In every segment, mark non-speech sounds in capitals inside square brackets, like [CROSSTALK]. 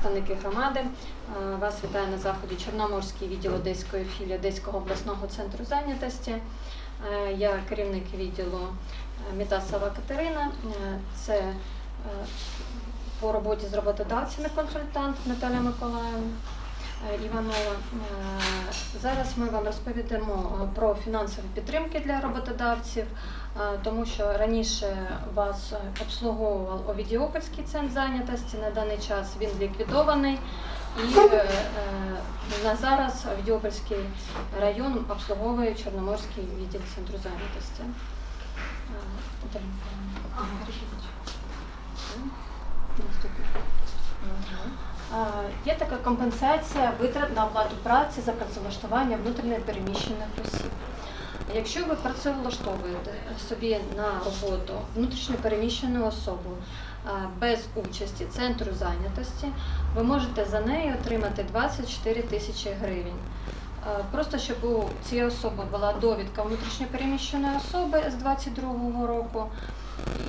представники громади. Е, Вас вітає на заході Чорноморський відділ Одеської філії Одеського обласного центру зайнятості. Е, Я керівник відділу е, Мітасова Катерина. Це по роботі з роботодавцями консультант Наталя Миколаївна. Е, Іванова. Е, Зараз ми вам розповідамо е, про фінансові підтримки для роботодавців, тому що раніше вас обслуговував Овідіопольський центр зайнятості. На даний час він ліквідований. І на зараз Овідіопольський район обслуговує Чорноморський відділ центру зайнятості. Е, Наталя Миколаївна, перекидіть. Наступне. Е, Є така компенсація витрат на оплату праці за працевлаштування внутрішньо переміщених осіб. Якщо ви працевлаштовуєте собі на роботу внутрішньо переміщену особу без участі центру зайнятості, ви можете за неї отримати 24 тисячі гривень. Просто щоб у цієї особи була довідка внутрішньопереміщеної особи з 2022 року,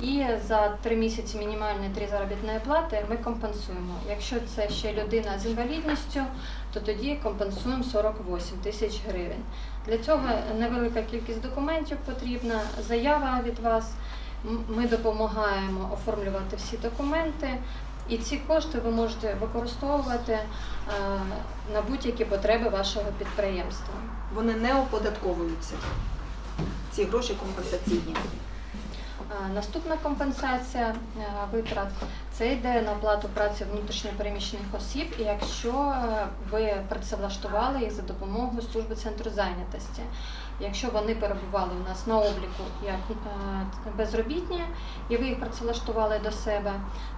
і за три місяці мінімальної три заробітної плати ми компенсуємо. Якщо це ще людина з інвалідністю, то тоді компенсуємо 48 тисяч гривень. Для цього невелика кількість документів потрібна, заява від вас. Ми допомагаємо оформлювати всі документи, і ці кошти ви можете використовувати е, на будь-які потреби вашого підприємства. Вони не оподатковуються. Ці гроші компенсаційні. Наступна компенсація е, витрат це йде на оплату праці внутрішньопереміщених осіб, якщо е, ви працевлаштували їх за допомогою служби центру зайнятості. Якщо вони перебували у нас на обліку як е, безробітні, і ви їх працевлаштували до себе,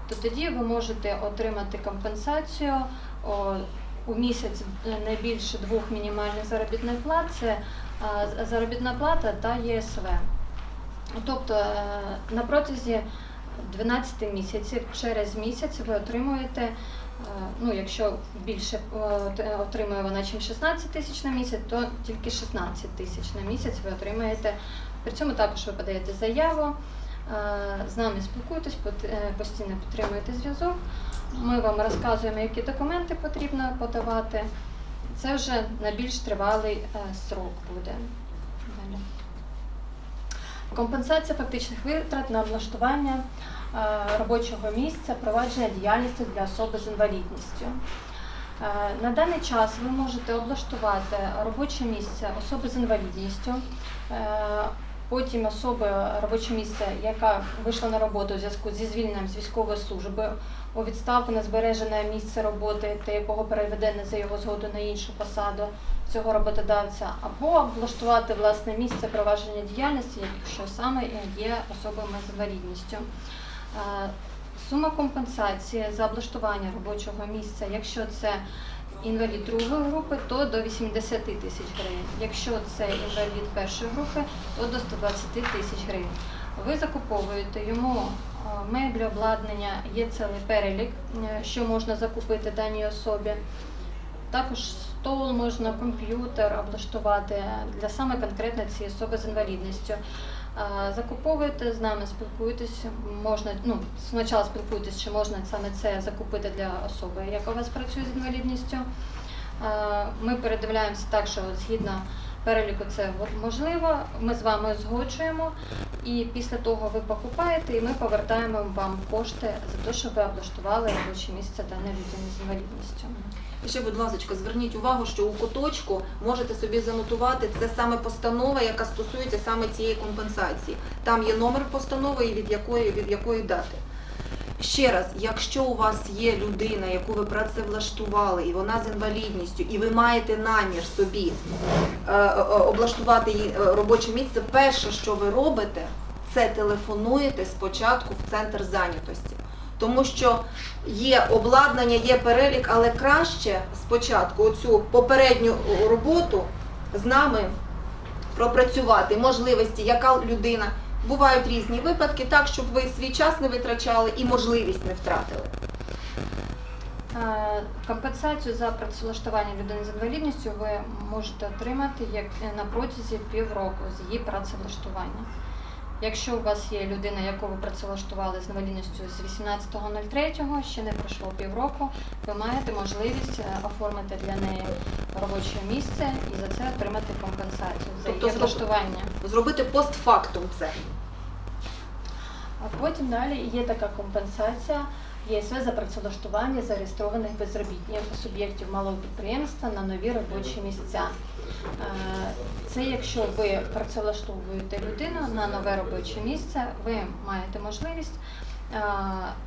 то тоді ви можете отримати компенсацію у місяць не більше двох мінімальних заробітних плат. Це заробітна плата та ЄСВ. Тобто е, на протязі 12 місяців через місяць ви отримуєте, е, ну якщо більше е, отримує вона ніж 16 тисяч на місяць, то тільки 16 тисяч на місяць ви отримаєте. При цьому також ви подаєте заяву, з нами спілкуєтесь, постійно підтримуєте зв'язок. Ми вам розказуємо, які документи потрібно подавати. Це вже на більш тривалий срок буде. Компенсація фактичних витрат на облаштування е, робочого місця, провадження діяльності для особи з інвалідністю. Е, На даний час ви можете облаштувати робоче місце особи з інвалідністю, е, потім особи робоче місце, яка вийшла на роботу у зв'язку зі звільненням з військової служби, у відставку на збережене місце роботи, та якого переведене за його згоду на іншу посаду цього роботодавця, або облаштувати власне місце провадження діяльності, якщо саме є особами з інвалідністю. Е, Сума компенсації за облаштування робочого місця, якщо це інвалід другої групи, то до 80 тисяч гривень. Якщо це інвалід першої групи, то до 120 тисяч гривень. Ви закуповуєте йому е, меблі, обладнання, є цілий перелік, е, що можна закупити даній особі. Також стол можна, комп'ютер облаштувати для саме конкретно цієї особи з інвалідністю. Закуповуєте з нами, спілкуєтесь, можна, ну, спочатку спілкуєтесь, чи можна саме це закупити для особи, яка у вас працює з інвалідністю. Ми передивляємося так, що згідно переліку це можливо. Ми з вами узгоджуємо, і після того ви покупаєте, і ми повертаємо вам кошти за те, що ви облаштували робоче місце даної людини з інвалідністю. І ще, будь ласка, зверніть увагу, що у куточку можете собі занотувати це саме постанова, яка стосується саме цієї компенсації. Там є номер постанови і від якої, від якої дати. Ще раз, якщо у вас є людина, яку ви працевлаштували, і вона з інвалідністю, і ви маєте намір собі е, е, облаштувати їй е, робоче місце, перше, що ви робите, це телефонуєте спочатку в центр зайнятості. Тому що є обладнання, є перелік, але краще спочатку оцю попередню роботу з нами пропрацювати можливості, яка людина. Бувають різні випадки, так щоб ви свій час не витрачали і можливість не втратили. Е, Компенсацію за працевлаштування людини з інвалідністю ви можете отримати як на протязі півроку з її працевлаштування. Якщо у вас є людина, яку ви працевлаштували з інвалідністю з 18.03, ще не пройшло півроку, ви маєте можливість е, оформити для неї робоче місце і за це отримати компенсацію за Тобто її влаштування. Зробити постфактум це. А потім далі є така компенсація ЄСВ за працевлаштування зареєстрованих безробітних суб'єктів малого підприємства на нові робочі місця. Е, Це якщо ви працевлаштовуєте людину на нове робоче місце, ви маєте можливість. е,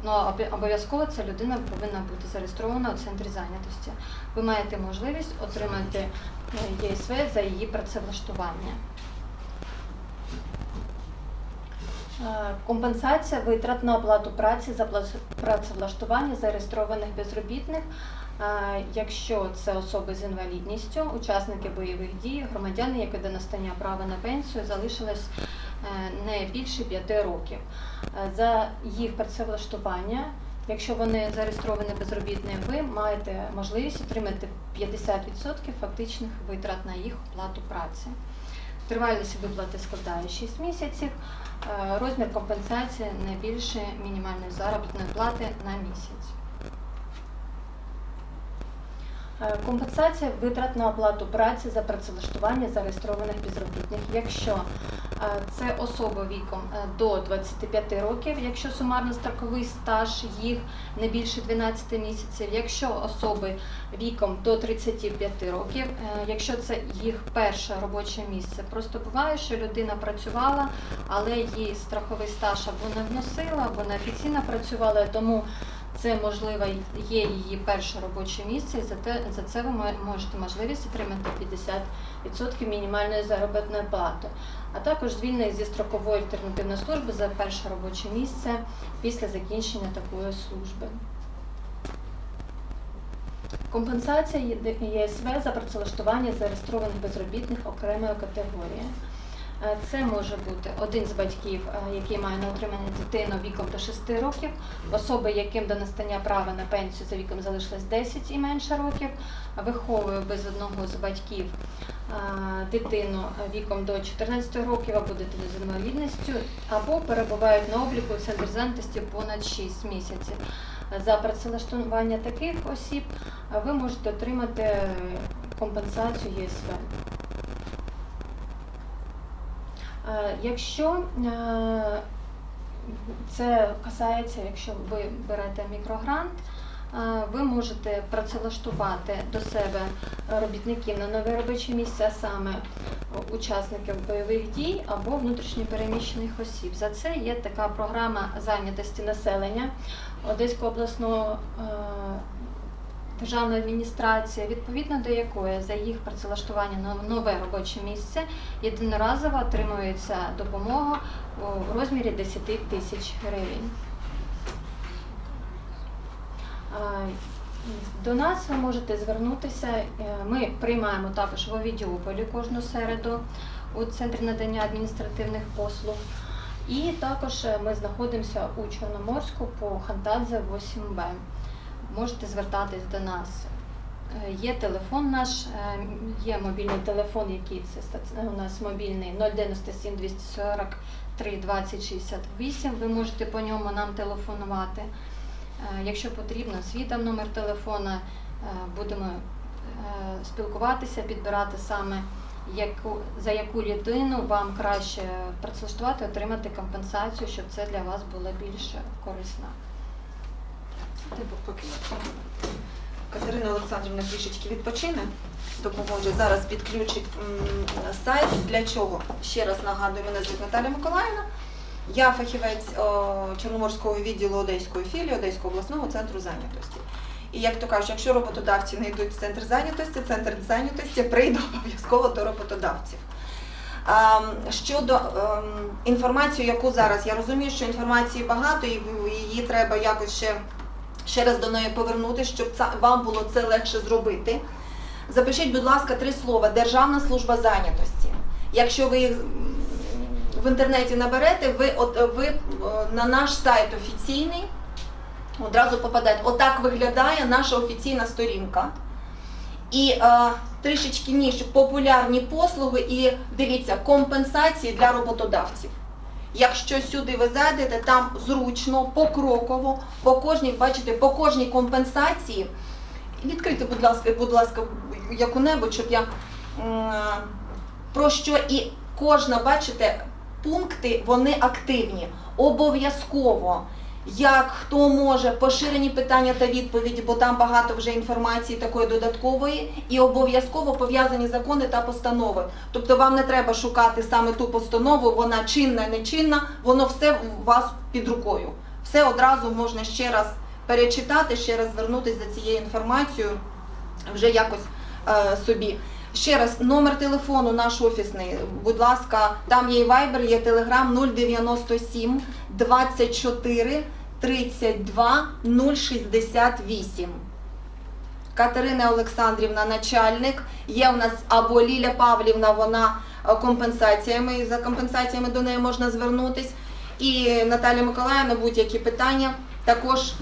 Ну, обов'язково ця людина повинна бути зареєстрована у центрі зайнятості. Ви маєте можливість отримати е, ЄСВ за її працевлаштування. Е, Компенсація витрат на оплату праці за працевлаштування зареєстрованих безробітних, е, якщо це особи з інвалідністю, учасники бойових дій, громадяни, які до настання права на пенсію залишилось е, не більше 5 років. Е, За їх працевлаштування, якщо вони зареєстровані безробітні, ви маєте можливість отримати 50% фактичних витрат на їх оплату праці. Тривалість виплати складає 6 місяців. Е, Розмір компенсації не більше мінімальної заробітної плати на місяць. Е, Компенсація витрат на оплату праці за працевлаштування зареєстрованих безробітних, якщо е, це особа віком е, до 25 років, якщо сумарно строковий стаж їх не більше 12 місяців, якщо особи віком до 35 років, е, якщо це їх перше робоче місце. Просто буває, що людина працювала, але їй страховий стаж або не вносила, або неофіційно працювала, тому це можливо є її перше робоче місце, і за те за це ви можете можливість отримати 50% мінімальної заробітної плати, а також звільнення зі строкової альтернативної служби за перше робоче місце після закінчення такої служби. Компенсація ЄСВ за працевлаштування зареєстрованих безробітних окремої категорії. Е, Це може бути один з батьків, е, який має на утримання дитину віком до 6 років, особи, яким до настання права на пенсію за віком залишилось 10 і менше років, виховує без одного з батьків е, дитину віком до 14 років або дитину з інвалідністю, або перебувають на обліку у центрі зайнятості понад 6 місяців. За працевлаштування таких осіб ви можете отримати компенсацію ЄСВ. Е, Якщо е, це касається, якщо ви берете мікрогрант, е, ви можете працевлаштувати до себе робітників на нове робоче місце, саме учасників бойових дій або внутрішньопереміщених осіб. За це є така програма зайнятості населення Одеського обласного державної адміністрації, відповідно до якої за їх працевлаштування на нове робоче місце єдиноразово отримується допомога у розмірі 10 тисяч гривень. До нас ви можете звернутися. е, Ми приймаємо також в Овідіополі кожну середу у центрі надання адміністративних послуг. І також е, ми знаходимося у Чорноморську по Хантадзе 8Б. Можете звертатись до нас. Е, Є телефон наш, е, є мобільний телефон, який це у нас мобільний 097 243 20 68. Ви можете по ньому нам телефонувати. Е, Якщо потрібно, свій там номер телефона, будемо спілкуватися, підбирати саме яку, за яку людину вам краще працевлаштувати, отримати компенсацію, щоб це для вас було більш корисно. Ти поки. Катерина Олександрівна трішечки відпочине, допоможе. Зараз підключить сайт. Для чого? Ще раз нагадую, мене звуть Наталя Миколаївна. Я фахівець о, Чорноморського відділу Одеської філії Одеського обласного центру зайнятості. І як то кажуть, якщо роботодавці не йдуть в центр зайнятості, центр зайнятості прийде обов'язково до роботодавців. Щодо ем, інформації, яку зараз я розумію, що інформації багато, і її треба якось ще, ще раз до неї повернути, щоб вам було це легше зробити. Запишіть, будь ласка, три слова Державна служба зайнятості. Якщо ви їх в інтернеті наберете, ви, от, ви е, на наш сайт офіційний одразу попадаєте. Отак виглядає наша офіційна сторінка. І е, трішечки ніж популярні послуги і дивіться, компенсації для роботодавців. Якщо сюди ви зайдете, там зручно, покроково, по кожній, бачите, по кожній компенсації. Відкрийте, будь ласка, будь ласка, яку-небудь, щоб я про що і кожна, бачите, пункти вони активні. Обов'язково. Як хто може, поширені питання та відповіді, бо там багато вже інформації такої додаткової, і обов'язково пов'язані закони та постанови. Тобто вам не треба шукати саме ту постанову, вона чинна, не чинна, воно все у вас під рукою. Все одразу можна ще раз перечитати, ще раз звернутися за цією інформацією вже якось е, собі. Ще раз, номер телефону наш офісний, будь ласка, там є і Viber, є Telegram 097 24 32 068. Катерина Олександрівна, начальник. Є у нас або Ліля Павлівна, вона е, компенсаціями, за компенсаціями до неї можна звернутись. І Наталя Миколаївна, будь-які питання, також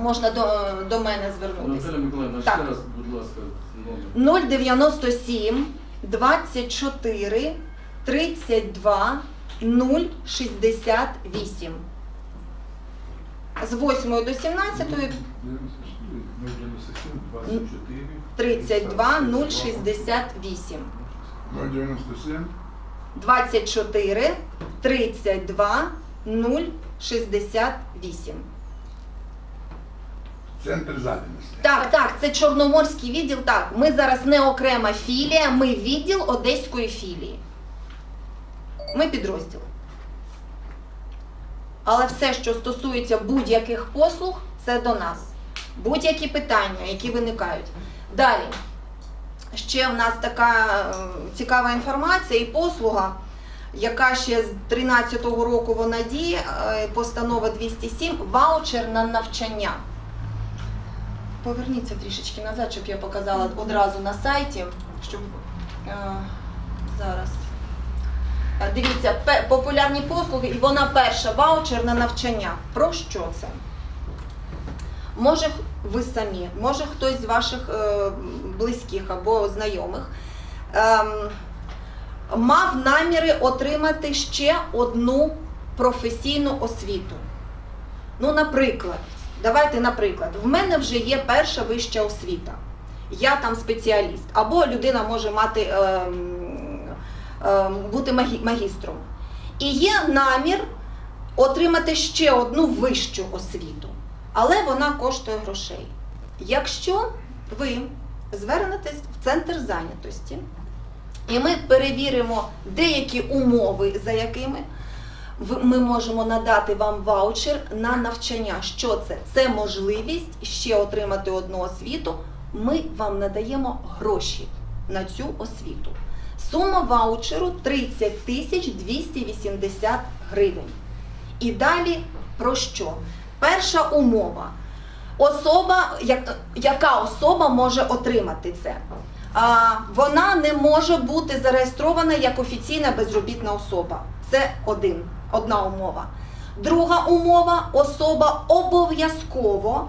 можна до, до мене звернутися. Наталя Миколаївна, Так. ще раз, будь ласка, номер. 097 24 32 068. З 8 до 17 32 068. 097 24 32 068. Центр зайнятості. Так, так, це Чорноморський відділ. Так, ми зараз не окрема філія, ми відділ Одеської філії. Ми підрозділ. Але все, що стосується будь-яких послуг, це до нас. Будь-які питання, які виникають. Далі. Ще в нас така е, цікава інформація і послуга, яка ще з 2013 року вона діє, е, постанова 207, ваучер на навчання. Поверніться трішечки назад, щоб я показала одразу на сайті, щоб е, зараз. Е, Дивіться, популярні послуги, і вона перша ваучер на навчання. Про що це? Може, ви самі, може хтось з ваших е, близьких або знайомих ем, мав наміри отримати ще одну професійну освіту. Ну, наприклад, давайте, наприклад, в мене вже є перша вища освіта. Я там спеціаліст. Або людина може мати ем, бути магістром. І є намір отримати ще одну вищу освіту, але вона коштує грошей. Якщо ви звернетесь в центр зайнятості, і ми перевіримо деякі умови, за якими ми можемо надати вам ваучер на навчання. Що це? Це можливість ще отримати одну освіту. Ми вам надаємо гроші на цю освіту. Сума ваучеру 30 тисяч 280 гривень. І далі про що? Перша умова. Особа, яка особа може отримати це? Вона не може бути зареєстрована як офіційна безробітна особа. Це один, одна умова. Друга умова особа обов'язково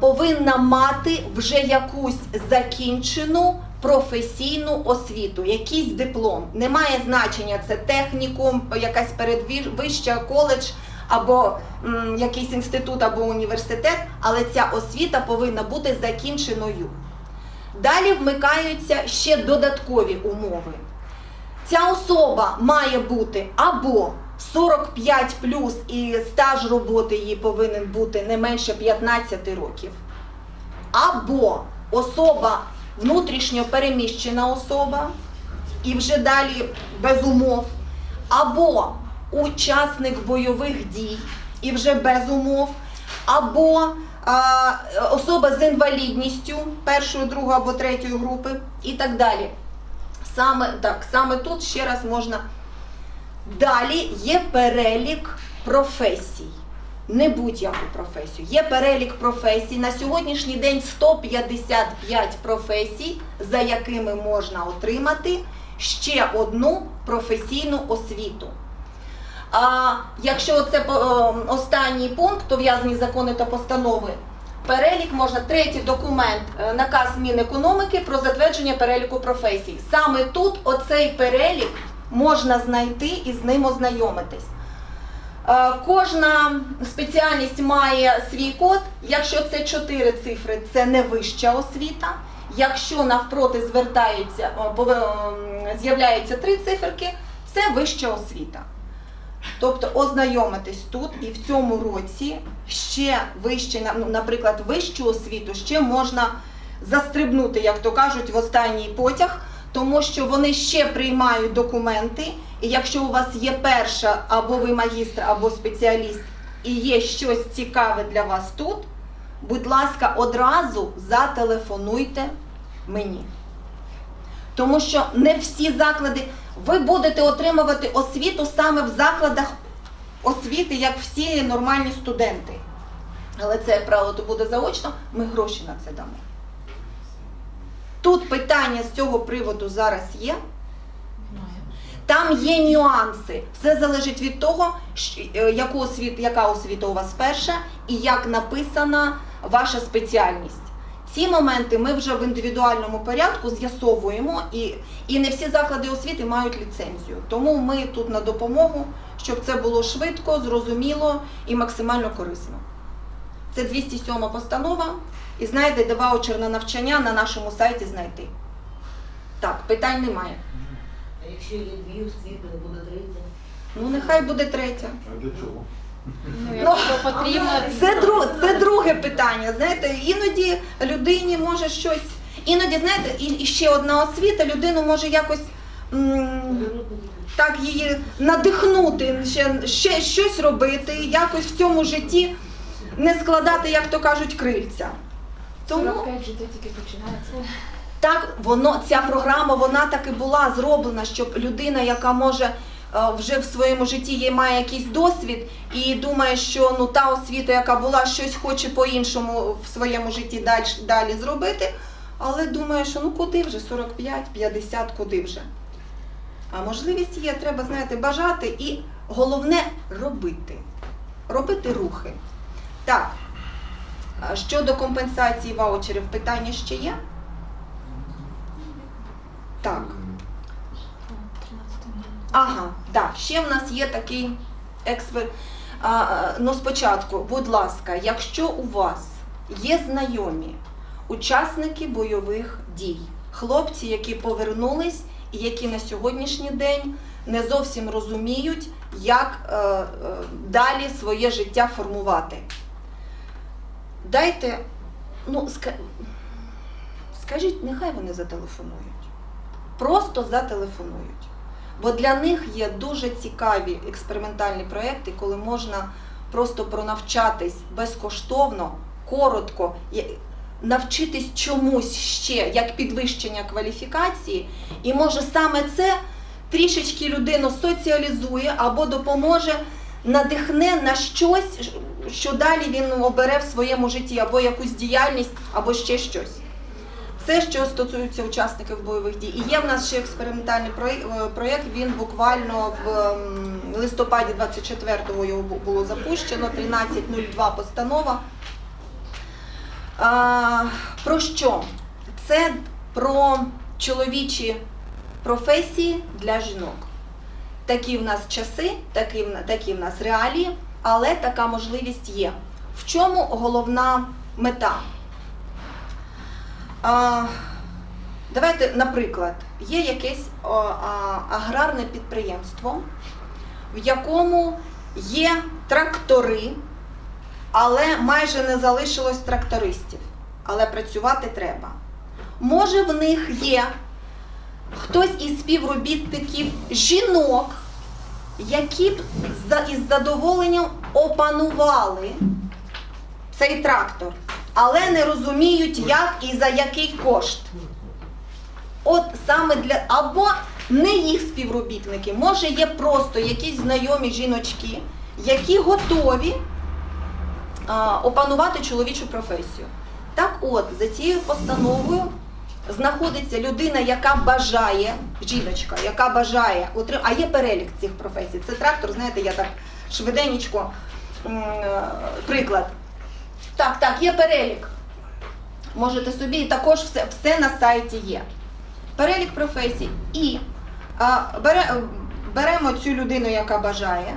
повинна мати вже якусь закінчену професійну освіту, якийсь диплом. Немає значення, це технікум, якась передвища коледж або м, якийсь інститут або університет, але ця освіта повинна бути закінченою. Далі вмикаються ще додаткові умови. Ця особа має бути або 45 плюс і стаж роботи її повинен бути не менше 15 років, або особа внутрішньо переміщена особа, і вже далі без умов, або учасник бойових дій, і вже без умов, або а, особа з інвалідністю першої, другої або третьої групи і так далі. Саме так, саме тут ще раз можна. Далі є перелік професій. Не будь-яку професію. Є перелік професій. На сьогоднішній день 155 професій, за якими можна отримати ще одну професійну освіту. А якщо це е, останній пункт, то в'язані закони та постанови, перелік можна третій документ, е, наказ Мінекономіки про затвердження переліку професій. Саме тут оцей перелік можна знайти і з ним ознайомитись. Е, Кожна спеціальність має свій код. Якщо це чотири цифри, це не вища освіта. Якщо навпроти звертається, о, з'являються три циферки, це вища освіта. Тобто ознайомитись тут і в цьому році ще вище, ну, наприклад, вищу освіту ще можна застрибнути, як то кажуть, в останній потяг, тому що вони ще приймають документи. І якщо у вас є перша, або ви магістр, або спеціаліст, і є щось цікаве для вас тут, будь ласка, одразу зателефонуйте мені. Тому що не всі заклади, ви будете отримувати освіту саме в закладах освіти, як всі нормальні студенти. Але це, правило, то буде заочно, ми гроші на це дамо. Тут питання з цього приводу зараз є. Там є нюанси. Все залежить від того, е, яку освіту, яка освіта у вас перша і як написана ваша спеціальність. Ці моменти ми вже в індивідуальному порядку з'ясовуємо, і, і не всі заклади освіти мають ліцензію. Тому ми тут на допомогу, щоб це було швидко, зрозуміло і максимально корисно. Це 207 постанова, і знайдете ваучер на навчання на нашому сайті знайти. Так, питань немає. А якщо є дві освіти, буде третя? Ну, нехай буде третя. А для чого? Ну, якщо потрібно, [LAUGHS] Це, дру, це друге питання. Знаєте, іноді людині може щось. Іноді, знаєте, і, і ще одна освіта, людину може якось м, так її надихнути, ще, ще щось робити, якось в цьому житті не складати, як то кажуть, крильця. Тому 45 життя тільки починається. так воно ця програма вона так і була зроблена, щоб людина, яка може е, вже в своєму житті є, має якийсь досвід і думає, що ну та освіта, яка була, щось хоче по-іншому в своєму житті далі, далі зробити, але думає, що ну куди вже 45-50, куди вже. А можливість є, треба, знаєте, бажати і головне робити. Робити рухи. Так. Щодо компенсації ваучерів, питання ще є? Так. Ага, так. Ще в нас є такий експер. А, а, ну, спочатку, будь ласка, якщо у вас є знайомі учасники бойових дій, хлопці, які повернулись і які на сьогоднішній день не зовсім розуміють, як е, е, далі своє життя формувати. Дайте, ну, ска- скажіть, нехай вони зателефонують. Просто зателефонують. Бо для них є дуже цікаві експериментальні проекти, коли можна просто пронавчатись безкоштовно, коротко, навчитись чомусь ще як підвищення кваліфікації, і може саме це трішечки людину соціалізує або допоможе, надихне на щось, що далі він обере в своєму житті, або якусь діяльність, або ще щось. Це що стосується учасників бойових дій. І є в нас ще експериментальний проєкт, проєкт він буквально в листопаді 24-го його було запущено, 13.02 постанова. А, про що? Це про чоловічі професії для жінок. Такі в нас часи, такі в, такі в нас реалії, але така можливість є. В чому головна мета? А, давайте, наприклад, є якесь о, а, аграрне підприємство, в якому є трактори, але майже не залишилось трактористів. Але працювати треба. Може, в них є хтось із співробітників жінок, які б із задоволенням опанували цей трактор, але не розуміють, як і за який кошт. От саме для або не їх співробітники, може є просто якісь знайомі жіночки, які готові а, опанувати чоловічу професію. Так от, за цією постановою знаходиться людина, яка бажає, жіночка, яка бажає а є перелік цих професій. Це трактор, знаєте, я так швиденько, м, е, приклад. Так, так, є перелік. Можете собі, і також все, все на сайті є. Перелік професій. І а, бере, беремо цю людину, яка бажає,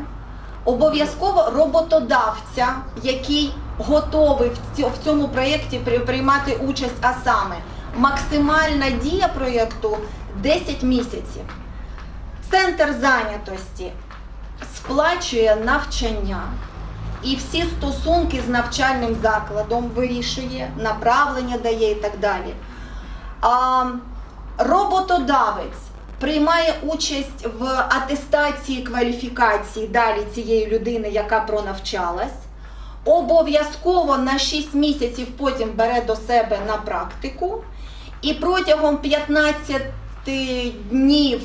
обов'язково роботодавця, який готовий в цьому проєкті приймати участь, а саме максимальна дія проєкту 10 місяців. Центр зайнятості сплачує навчання і всі стосунки з навчальним закладом вирішує, направлення дає і так далі. А, роботодавець приймає участь в атестації кваліфікації далі цієї людини, яка пронавчалась. Обов'язково на 6 місяців потім бере до себе на практику, і протягом 15 днів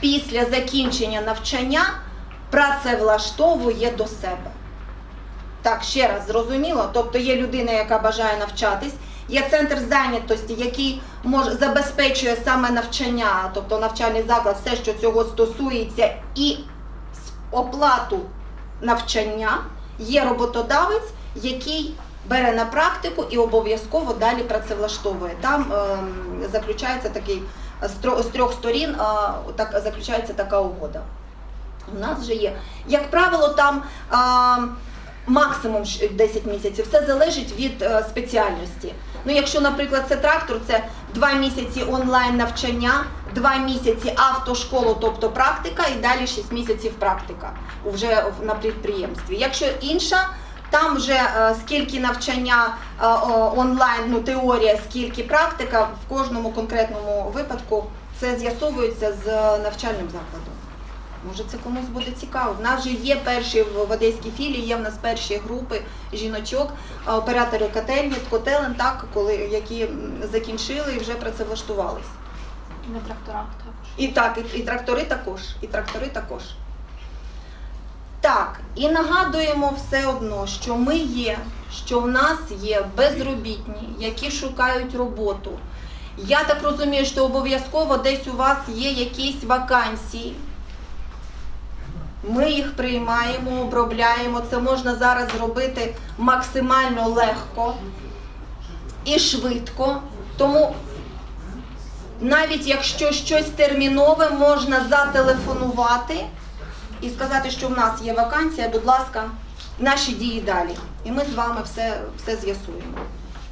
після закінчення навчання працевлаштовує до себе. Так, ще раз зрозуміло. Тобто є людина, яка бажає навчатись, є центр зайнятості, який може забезпечує саме навчання, тобто навчальний заклад, все, що цього стосується, і оплату навчання. Є роботодавець, який бере на практику і обов'язково далі працевлаштовує. Там ем, заключається такий з тро- з трьох сторін а, так заключається така угода. У нас вже є. Як правило, там а, максимум ж 10 місяців. Все залежить від е, спеціальності. Ну, якщо, наприклад, це трактор, це 2 місяці онлайн навчання, 2 місяці автошколу, тобто практика, і далі 6 місяців практика вже на підприємстві. Якщо інша, там вже е, скільки навчання е, онлайн, ну теорія, скільки практика, в кожному конкретному випадку це з'ясовується з навчальним закладом. Може, це комусь буде цікаво. В нас вже є перші в в одеській філії, є в нас перші групи жіночок, оператори котельні, котелен, так, коли які закінчили і вже працевлаштувались. І на тракторах також. І так, і, і трактори також. І трактори також. Так, і нагадуємо все одно, що ми є, що в нас є безробітні, які шукають роботу. Я так розумію, що обов'язково десь у вас є якісь вакансії. Ми їх приймаємо, обробляємо. Це можна зараз зробити максимально легко і швидко. Тому навіть якщо щось термінове, можна зателефонувати і сказати, що в нас є вакансія, будь ласка, наші дії далі. І ми з вами все, все з'ясуємо.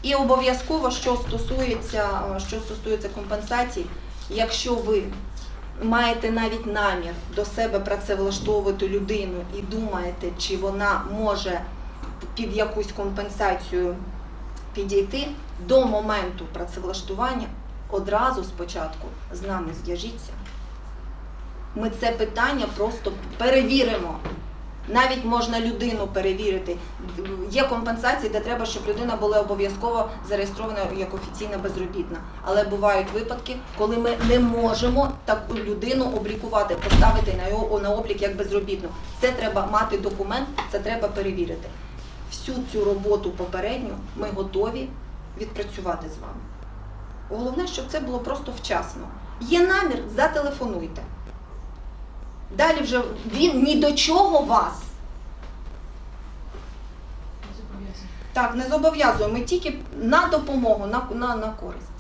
І обов'язково, що стосується, що стосується компенсацій, якщо ви маєте навіть намір до себе працевлаштовувати людину і думаєте, чи вона може під якусь компенсацію підійти до моменту працевлаштування, одразу спочатку з нами зв'яжіться. Ми це питання просто перевіримо. Навіть можна людину перевірити. Є компенсації, де треба, щоб людина була обов'язково зареєстрована як офіційна безробітна. Але бувають випадки, коли ми не можемо таку людину облікувати, поставити на його на облік як безробітну. Це треба мати документ, це треба перевірити. Всю цю роботу попередню ми готові відпрацювати з вами. Головне, щоб це було просто вчасно. Є намір, зателефонуйте. Далі вже він ні до чого вас. Так, не зобов'язуємо, ми тільки на допомогу, на, на, на користь.